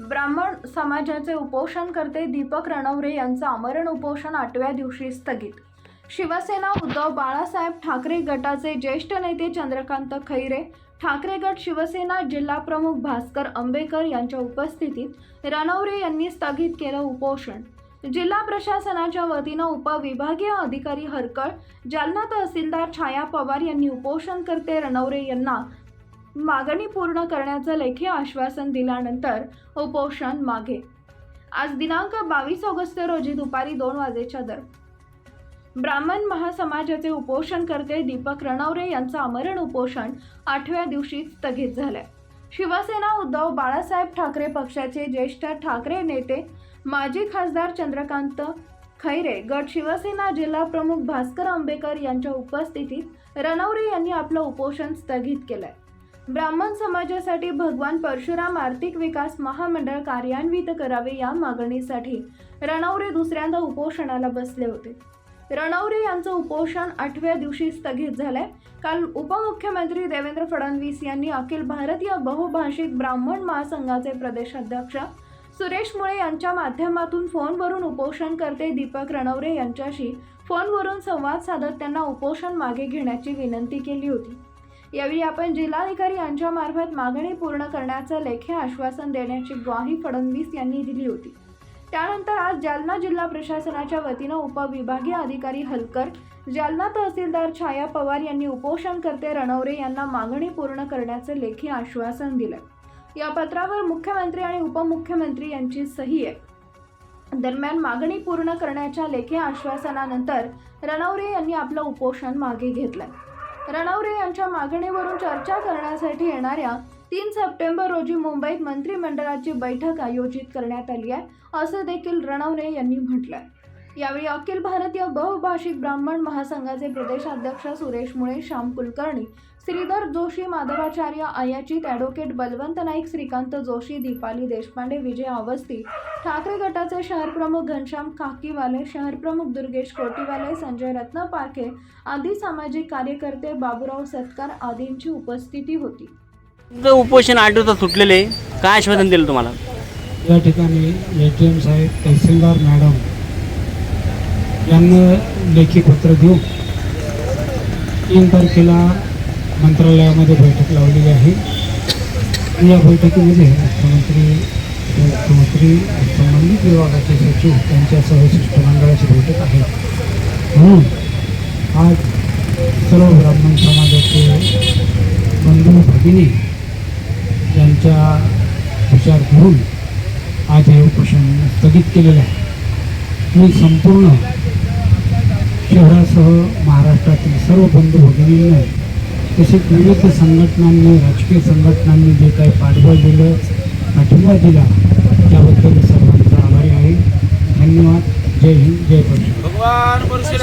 ब्राह्मण समाजाचे उपोषणकर्ते दीपक रणवरे यांचं आमरण उपोषण आठव्या दिवशी स्थगित. शिवसेना उद्धव बाळासाहेब ठाकरे गटाचे ज्येष्ठ नेते चंद्रकांत खैरे ठाकरे गट शिवसेना जिल्हा प्रमुख भास्कर आंबेकर यांच्या उपस्थितीत रणवरे यांनी स्थगित केलं उपोषण. जिल्हा प्रशासनाच्या वतीनं उपविभागीय अधिकारी हरकळ जालना तहसीलदार छाया पवार यांनी उपोषणकर्ते रणवरे यांना मागणी पूर्ण करण्याचं लेखी आश्वासन दिल्यानंतर उपोषण मागे. आज दिनांक बावीस ऑगस्ट रोजी दुपारी दोन वाजेच्या दर. ब्राह्मण महासमाजाचे उपोषणकर्ते दीपक रणवरे यांचं आमरण उपोषण आठव्या दिवशी स्थगित झालंय. शिवसेना उद्धव बाळासाहेब ठाकरे पक्षाचे ज्येष्ठ ठाकरे नेते माजी खासदार चंद्रकांत खैरे गट शिवसेना जिल्हा प्रमुख भास्कर आंबेकर यांच्या उपस्थितीत रणवरे यांनी आपलं उपोषण स्थगित केलंय. ब्राह्मण समाजासाठी भगवान परशुराम आर्थिक विकास महामंडळ कार्यान्वित करावे या मागणीसाठी रणवरे दुसऱ्यांदा उपोषणाला बसले होते. रणवरे यांचं उपोषण आठव्या दिवशी स्थगित झालंय. काल उपमुख्यमंत्री देवेंद्र फडणवीस यांनी अखिल भारतीय बहुभाषिक ब्राह्मण महासंघाचे प्रदेशाध्यक्ष सुरेश मुळे यांच्या माध्यमातून फोनवरून उपोषणकर्ते दीपक रणवरे यांच्याशी. फोनवरून संवाद साधत त्यांना उपोषण मागे घेण्याची विनंती केली होती. यावेळी आपण जिल्हाधिकारी यांच्या मार्फत मागणी पूर्ण करण्याचं लेखी आश्वासन देण्याची ग्वाही फडणवीस यांनी दिली होती. त्यानंतर आज जालना जिल्हा प्रशासनाच्या वतीनं उपविभागीय अधिकारी हलकर जालना तहसीलदार छाया पवार यांनी उपोषणकर्ते रणवरे यांना मागणी पूर्ण करण्याचं लेखी आश्वासन दिलं. या पत्रावर मुख्यमंत्री आणि उपमुख्यमंत्री यांची सही आहे. दरम्यान मागणी पूर्ण करण्याच्या लेखी आश्वासनानंतर रणवरे यांनी आपलं उपोषण मागे घेतलंय रणवरे यांच्या मागणीवरून चर्चा करण्यासाठी येणाऱ्या तीन सप्टेंबर रोजी मुंबईत मंत्रिमंडळाची बैठक आयोजित करण्यात आली आहे असं देखील रणवरे यांनी म्हटलंय. यावेळी अखिल भारतीय बहुभाषिक ब्राह्मण महासंघाचे प्रदेशाध्यक्ष सुरेश मुळे श्याम कुलकर्णी श्रीधर जोशी माधवाचार्य आयाचित ॲडव्होकेट बलवंत नाईक श्रीकांत जोशी दीपाली देशपांडे विजय अवस्थी ठाकरे गटाचे शहर प्रमुख घनश्याम काकीवाले शहर प्रमुख दुर्गेश कोटीवाले संजय रत्न पारखे आदी सामाजिक कार्यकर्ते बाबूराव सत्कार आदींची उपस्थिती होती उपोषण आठ दिवसात सुटलेले. काय आश्वासन दिलं तुम्हाला या ठिकाणी एच एम साहेब तहसीलदार मॅडम यांना लेखी पत्र देऊन तीन तारखेला मंत्रालयामध्ये बैठक लावलेली आहे. या बैठकीमध्ये मुख्यमंत्री मुख्यमंत्री संबंधित विभागाचे सचिव त्यांच्यासह शिष्टमंडळाची बैठक आहे. म्हणून आज सर्व ब्राह्मण समाजाचे बंधू भगिनी यांच्या विचार घेऊन आज हे उपोषण स्थगित केलेलं आहे. मी संपूर्ण शहरासह महाराष्ट्रातील सर्व बंधू भगिनींना तसेच विविध संघटनांनी राजकीय संघटनांनी जे काही पाठबळ दिलं पाठिंबा दिला त्याबद्दल सर्वांचा आभारी आहे. धन्यवाद. जय हिंद जय परशुराम